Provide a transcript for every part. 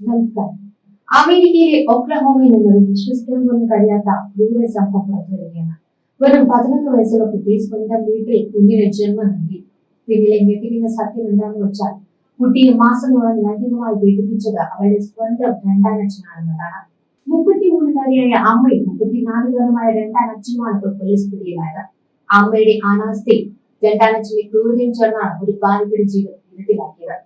നമസ്കാരം. അമേരിക്കയിലെ ഒക്ലഹോമയിൽ നിന്നൊരു വിശ്വസിക്കാൻ പോലും കഴിയാത്ത ക്രൂര സംഭവം പുറത്തുവരികയാണ് വെറും പതിനൊന്ന് വയസ്സുള്ള കുട്ടി സ്വന്തം വീട്ടിൽ കുഞ്ഞിന് ജന്മം നൽകി. പിന്നിലെ ഞെട്ടിക്കുന്ന സത്യം എന്താണെന്ന് വെച്ചാൽ കുട്ടിയെ മാസങ്ങളോളം ലൈംഗികമായി പീഡിപ്പിച്ചത് അവളുടെ സ്വന്തം രണ്ടാനച്ഛനാണെന്നതാണ് മുപ്പത്തിമൂന്നുകാരിയായ അമ്മയും മുപ്പത്തിനാലുകാരുമായ രണ്ടാനച്ഛനുമാണ് ഇപ്പോൾ പോലീസ് പിടിയിലായത്. അമ്മയുടെ അനാസ്ഥയും രണ്ടാനച്ഛന്റെ ക്രൂരതയും ചേർന്നാണ് ഒരു ബാലികയുടെ ജീവിതം ഇരുട്ടിലാക്കിയത്.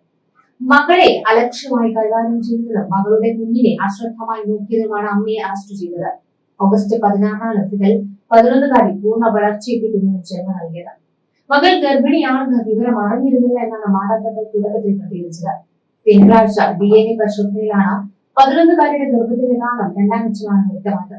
മകളെ അലക്ഷ്യമായി കൈകാര്യം ചെയ്തതും മകളുടെ കുഞ്ഞിനെ അശ്രദ്ധമായി നോക്കിയതുമാണ് അമ്മയെ അറസ്റ്റ് ചെയ്തത്. ഓഗസ്റ്റ് പതിനാറാണ് ഇതിൽ പതിനൊന്നുകാരി പൂർണ വളർച്ചയ്ക്ക് കുഞ്ഞിന് ജന്മം നൽകിയത്. മകൾ ഗർഭിണിയാണെന്ന് വിവരം അറിഞ്ഞിരുന്നില്ല എന്നാണ് മാതാപിതാക്കൾ തുടക്കത്തിൽ പ്രതികരിച്ചത്. തിങ്കളാഴ്ച ഡി എൻ എ പരിശോധനയിലാണ് പതിനൊന്നുകാരിയുടെ ഗർഭത്തിന്റെ കാലം രണ്ടാം ലക്ഷമാണ് വ്യക്തമായത്.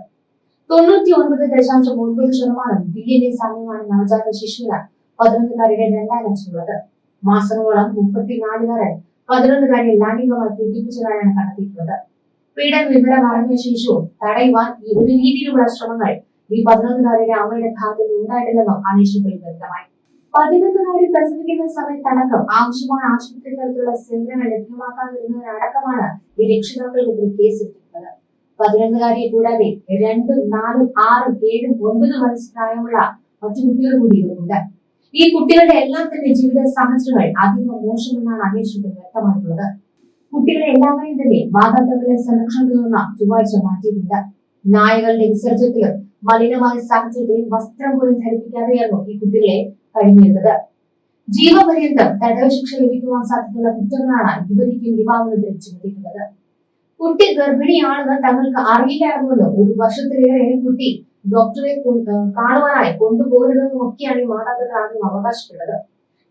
തൊണ്ണൂറ്റി ഒൻപത് ദശാംശം ഒൻപത് ശതമാനം ഡി എൻ എ സമയമാണ് നവജാത ശിശുവിന് പതിനൊന്നുകാരിയുടെ രണ്ടാം ലക്ഷമുള്ളത് മാസങ്ങളോളം മുപ്പത്തിനാലുകാരൻ പതിനൊന്നുകാരെ ലൈംഗികമായി പീഡിപ്പിച്ചതായാണ് കണ്ടെത്തിയിട്ടുള്ളത്. പീഡന വിവരം അറിഞ്ഞ ശേഷവും തടയുവാൻ ഈ ഒരു രീതിയിലുള്ള ശ്രമങ്ങൾ ഈ പതിനൊന്നുകാരിയുടെ അമ്മയുടെ ഭാഗത്ത് ഉണ്ടായിട്ടില്ലെന്നും അന്വേഷണത്തിൽ വ്യക്തമായി. പതിനൊന്നുകാരി പ്രസവിക്കുന്ന സമയത്തടക്കം ആവശ്യമായ ആശുപത്രി തരത്തിലുള്ള സേവനങ്ങൾ ലഭ്യമാക്കാതിരുന്നതിനടക്കമാണ് ഈ രക്ഷിതാക്കൾക്കെതിരെ കേസെടുത്തിട്ടുള്ളത്. പതിനൊന്നുകാരിയെ കൂടാതെ രണ്ടും നാലും ആറും ഏഴും ഒൻപതും വയസ്സ് പ്രായമുള്ള മറ്റു കുട്ടികൾ കൂടി ഇവർക്കുണ്ട് ഈ കുട്ടികളുടെ എല്ലാം തന്നെ ജീവിത സാഹചര്യങ്ങൾ അതീവ മോശമെന്നാണ് അന്വേഷണത്തിൽ വ്യക്തമായിട്ടുള്ളത്. കുട്ടികളെ എല്ലാവരെയും തന്നെ മാതാപിതാക്കളെ സംരക്ഷണത്തിൽ നിന്ന് ചൊവ്വാഴ്ച മാറ്റിയിട്ടുണ്ട്. നായകളുടെ വിസർജ്യത്തിലും മലിനമായ സാഹചര്യത്തിൽ വസ്ത്രം പോലും ധരിപ്പിക്കാതെയായിരുന്നു ഈ കുട്ടികളെ കഴിഞ്ഞിരുന്നത്. ജീവപര്യന്തം തടവ് ശിക്ഷ ലഭിക്കുവാൻ സാധ്യതയുള്ള കുറ്റങ്ങളാണ് യുവതിക്കും യുവാവിനെതിരെ ചുമത്തിയിട്ടുള്ളത്. കുട്ടി ഗർഭിണിയാണെന്ന് തങ്ങൾക്ക് അറിയില്ലായിരുന്നുവെന്ന് ഒരു വർഷത്തിലേറെ കുട്ടി ഡോക്ടറെ കാണുവാനായി കൊണ്ടുപോകരുതെന്നും ഒക്കെയാണ് ഈ മാതാപിതാക്കൾ അവകാശപ്പെട്ടത്.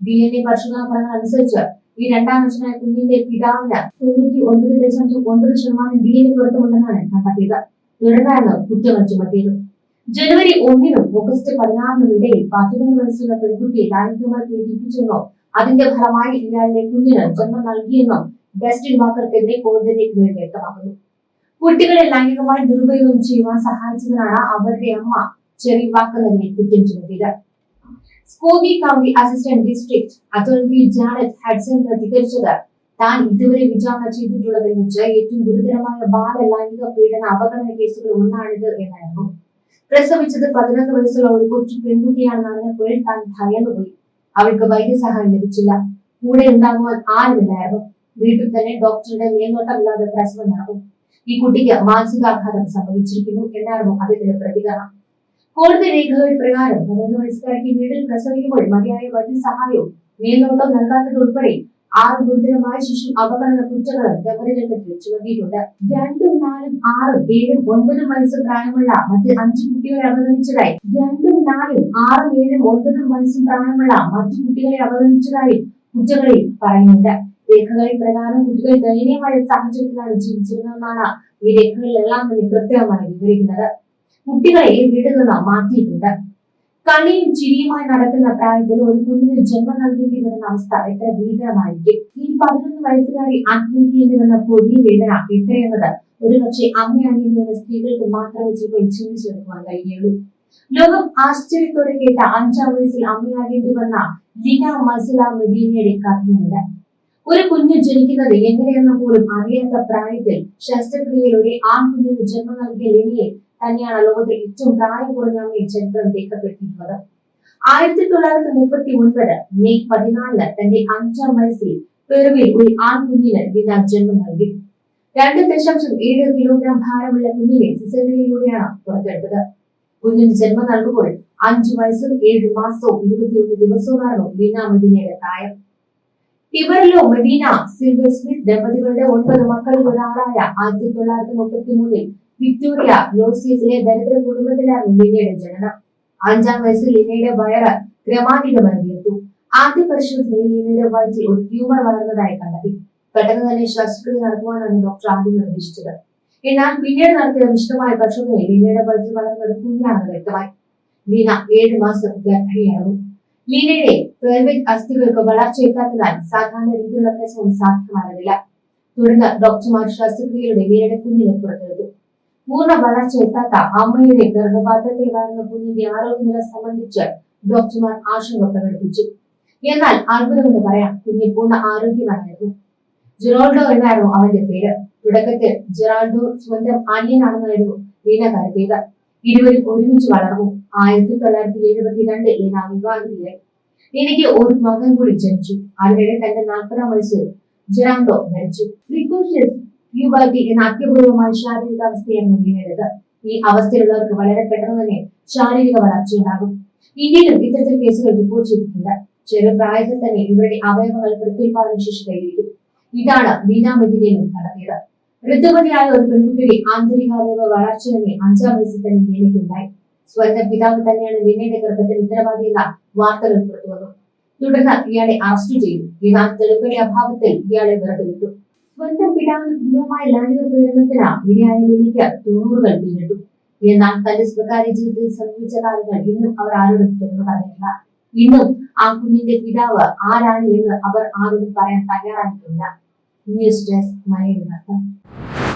ഡി എൻ എ പരിശോധനാ ഫലങ്ങൾ അനുസരിച്ച് ഈ രണ്ടാം വർഷമായ കുഞ്ഞിന്റെ പിതാവിന് തൊണ്ണൂറ്റി ഒൻപത് ദശാംശം ഒൻപത് ശതമാനം ഡി എൻ എ പുറത്തുമുണ്ടെന്നാണ് കണ്ടെത്തിയത്. തുടർന്നാണ് കുറ്റങ്ങൾ ചുമത്തിയത്. ജനുവരി ഒന്നിനും ഓഗസ്റ്റ് പതിനാറിനും ഇടയിൽ പതിനൊന്ന് വയസ്സുള്ള പെൺകുട്ടിയെ ലൈംഗികമായി പീഡിപ്പിച്ചെന്നോ അതിന്റെ ഫലമായി ഇയാളുടെ കുഞ്ഞിന് ജന്മം നൽകിയെന്നും ഡസ്റ്റിൻ വാക്കർക്കെതിരെ കോടതി രേഖകൾ വ്യക്തമാക്കുന്നു. കുട്ടികളെ ലൈംഗികമായി ദുരുപയോഗം ചെയ്യുവാൻ സഹായിച്ചതിനാണ് അവരുടെ അമ്മ ചെറി വാക്കുന്നതിനെ കുറ്റം ചുമത്തിയത്. Scobey county assistant district attorney Janet Hudson പ്രതികരിച്ചത് താൻ ഇതുവരെ വിചാരണ ചെയ്തിട്ടുള്ളതിൽ വെച്ച് ഏറ്റവും ഗുരുതരമായ ബാല ലൈംഗിക പീഡന അപകടന കേസുകൾ ഒന്നാണിത് എന്നായിരുന്നു. പ്രസവിച്ചത് പതിനൊന്ന് വയസ്സുള്ള ഒരു കൊച്ചു പെൺകുട്ടിയാണെന്ന് അറിഞ്ഞപ്പോൾ താൻ ഭയന്നുപോയി. അവൾക്ക് വൈദ്യസഹായം ലഭിച്ചില്ല. കൂടെ ഉണ്ടാകുവാൻ ആരുമില്ലായിരുന്നു വീട്ടിൽ തന്നെ ഡോക്ടറുടെ മേൽനോട്ടമില്ലാതെ പ്രസവം ഈ കുട്ടിക്ക് മാനസികാഘാതം സംഭവിച്ചിരിക്കുന്നു എന്നായിരുന്നു അദ്ദേഹത്തിന്റെ പ്രതികരണം. കോടതി രേഖകൾ പ്രകാരം പതിനൊന്ന് വയസ്സുകാരിക്ക് വീട്ടിൽ പ്രസവിക്കുമ്പോൾ മതിയായ വൈദ്യസഹായവും മേൽനോട്ടം നൽകാത്തതുൾപ്പെടെ ആറ് ഗുരുതരമായ ശിശു അപകടന കുറ്റങ്ങളും ദമ്പതികൾക്ക് ചുമത്തിയിട്ടുണ്ട്. രണ്ടും നാലും ആറും ഏഴും ഒൻപതും വയസ്സ് പ്രായമുള്ള മറ്റ് അഞ്ച് കുട്ടികളെ അവഗണിച്ചതായി. രണ്ടും നാലും ആറും ഏഴും ഒൻപതും വയസ്സും പ്രായമുള്ള മറ്റു കുട്ടികളെ അവഗണിച്ചതായി കുറ്റകളിൽ പറയുന്നുണ്ട്. രേഖകളിൽ പ്രകാരം കുട്ടികൾ ദയനീയമായ സാഹചര്യത്തിലാണ് ജീവിച്ചിരുന്നതെന്നാണ് ഈ രേഖകളിലെല്ലാം തന്നെ കൃത്യമായി വിവരിക്കുന്നത്. കുട്ടികളെ വീട്ടിൽ നിന്ന് മാറ്റിയിട്ടുണ്ട്. കളിയും ചിരിയുമായി നടക്കുന്ന പ്രായത്തിൽ ഒരു കുഞ്ഞിന് ജന്മം നൽകേണ്ടി വരുന്ന അവസ്ഥ എത്ര ഭീകരമായിരിക്കും? ഈ പതിനൊന്ന് വയസ്സുകാരി ആത്മഹത്യേണ്ടി വന്ന കൊടിയ വേദന എത്രയെന്നത് ഒരുപക്ഷെ അമ്മയാണെങ്കിൽ വന്ന സ്ത്രീകൾക്ക് മാത്രമേ ചിലപ്പോൾ ചിന്തിച്ചെടുക്കുവാൻ കഴിയുള്ളൂ. ലോകം ആശ്ചര്യത്തോടെ കേട്ട അഞ്ചാം വയസ്സിൽ അമ്മയാകേണ്ടി വന്ന ലീന മസല മെദീനയുടെ കഥയുണ്ട്. ഒരു കുഞ്ഞ് ജനിക്കുന്നത് എങ്ങനെയെന്ന് പോലും അറിയാത്ത പ്രായത്തിൽ ശസ്ത്രക്രിയയിൽ ശസ്ത്രക്രിയയിലൂടെ ആൺകുഞ്ഞിന് ജന്മം നൽകിയ ലിനിയെ തന്നെയാണ് ലോകത്തിൽ ഏറ്റവും പ്രായം കുറഞ്ഞ അമ്മയെ ചരിത്രം രേഖപ്പെടുത്തിയിട്ടുള്ളത്. ആയിരത്തി തൊള്ളായിരത്തി മുപ്പത്തി ഒൻപത് മെയ് പതിനാലിന് തന്റെ അഞ്ചാം വയസ്സിൽ പെറുവിൽ ഒരു ആൺകുഞ്ഞിന് ലിന ജന്മം നൽകി. രണ്ട് ദശാംശം ഏഴ് കിലോഗ്രാം ഭാരമുള്ള കുഞ്ഞിനെ സിസേറിയയിലൂടെയാണ് പുറത്തെടുത്തത്. കുഞ്ഞിന് ജന്മം നൽകുമ്പോൾ അഞ്ചു വയസ്സും ഏഴ് മാസവും ഇരുപത്തിയൊന്ന് ദിവസവുമായിരുന്നു ലീന മദീനയുടെ പ്രായം. ടിബറിലോ മെഡീന സിൽവർ സ്മിത്ത് ദമ്പതികളുടെ ഒൻപത് മക്കളിൽ ഒരാളായ ആയിരത്തി തൊള്ളായിരത്തി മുപ്പത്തി മൂന്നിൽ വിക്ടോറിയ ലോസിയസിലെ ദരിദ്ര കുടുംബത്തിലായിരുന്നു ലിനയുടെ ജനനം. അഞ്ചാം വയസ്സിൽ ലിനയുടെ വയറ് ക്രമാതീതമായി ഉയർത്തു ആദ്യ പരിശോധനയിൽ ലിനയുടെ വയറ്റിൽ ഒരു ട്യൂമർ വളർന്നതായി കണ്ടെത്തി. പെട്ടെന്ന് തന്നെ ശസ്ത്രക്രിയ നടത്തുവാനാണ് ഡോക്ടർ ആദ്യം നിർദ്ദേശിച്ചത്. എന്നാൽ പിന്നീട് നടത്തിയ വിശദമായ പരിശോധനയിൽ ലീനയുടെ വയറ്റിൽ വളർന്നത് കുഞ്ഞാണെന്ന് വ്യക്തമായി. ലീന ഏഴ് മാസം ഗർഭിണിയായിരുന്നു. ലീനയുടെ പെൽവിക് അസ്ഥികൾക്ക് വളർച്ചയെത്താത്തതിനാൽ സാധാരണ രീതിയിലുള്ള പ്രസവം സാധ്യമാകുന്നില്ല. തുടർന്ന് ഡോക്ടർമാർ ശസ്ത്രക്രിയയുടെ ലീനയുടെ കുഞ്ഞിനെ പുറത്തെടുത്തു. പൂർണ വളർച്ച എത്താത്ത അമ്മയുടെ ഗർഭപാത്രത്തിൽ വളർന്ന കുഞ്ഞിന്റെ ആരോഗ്യനില സംബന്ധിച്ച് ഡോക്ടർമാർ ആശങ്ക പ്രകടിപ്പിച്ചു. എന്നാൽ അത്ഭുതമെന്ന് പറയാം കുഞ്ഞ് പൂർണ ആരോഗ്യമായിരുന്നു ജെറാൾഡോ എന്നായിരുന്നു അവന്റെ പേര്. തുടക്കത്തിൽ ജെറാൾഡോ സ്വന്തം അനിയനാണെന്നായിരുന്നു ലീന കരുതിയത്. ഇരുവരും ഒരുമിച്ച് വളർന്നു. ആയിരത്തി തൊള്ളായിരത്തി എഴുപത്തിരണ്ട് ലീന വിവാഹിതയായി എനിക്ക് ഒരു മകൻ കൂടി ജനിച്ചു. അതിനിടെ തന്റെ നാൽപ്പതാം വയസ്സിൽ ജെറാൾഡോ മരിച്ചു. പ്രിക്കോഷ്യസ് യുവാക്കി എന്ന അത്യപൂർവമായ ശാരീരിക അവസ്ഥയാണ് മുന്നിലെടുത്ത് ഈ അവസ്ഥയിലുള്ളവർക്ക് വളരെ പെട്ടെന്ന് തന്നെ ശാരീരിക വളർച്ചയുണ്ടാകും ഇന്ത്യയിലും ഇത്തരത്തിൽ കേസുകൾ റിപ്പോർട്ട് ചെയ്തിട്ടുണ്ട്. ചെറുപ്രായത്തിൽ തന്നെ ഇവരുടെ അവയവങ്ങൾ പ്രത്യുൽപാദന ശേഷി കൈവരിക്കും. ഇതാണ് മെദിനെയും നടത്തിയത്. ഋതുമതിയായ ഒരു പെൺകുട്ടിയുടെ ആന്തരികാവയവ വളർച്ച തന്നെ അഞ്ചാം വയസ്സിൽ തന്നെ ലീനയ്ക്കുണ്ടായി സ്വന്തം പിതാവ് തന്നെയാണ് ലീനയുടെ ഗർഭത്തിന് ഉത്തരവാദിയെന്ന വാർത്തകൾ പുറത്തു വന്നു. തുടർന്ന് ഇയാളെ അറസ്റ്റ് ചെയ്തു. എന്നാൽ തെളിവുകളുടെ അഭാവത്തിൽ ഇയാളെ വെറുതെ വിട്ടു. സ്വന്തം പിതാവിന് ക്രൂരമായ ലൈംഗിക പീഡനത്തിന് ഇരയായ ലീനയ്ക്ക് തൊണ്ണൂറുകൾ പിന്നിട്ടു. എന്നാൽ തന്റെ സ്വകാര്യ ജീവിതത്തിൽ സംഭവിച്ച കാര്യങ്ങൾ ഇന്നും അവർ ആരോടും തുറന്നു പറഞ്ഞിട്ടില്ല. ഇന്നും ആ കുഞ്ഞിന്റെ പിതാവ് ആരാണ് എന്ന് അവർ ആരോടും പറയാൻ തയ്യാറായിട്ടില്ല. ന്യൂസ് ഡെസ്ക് മണി വാർത്ത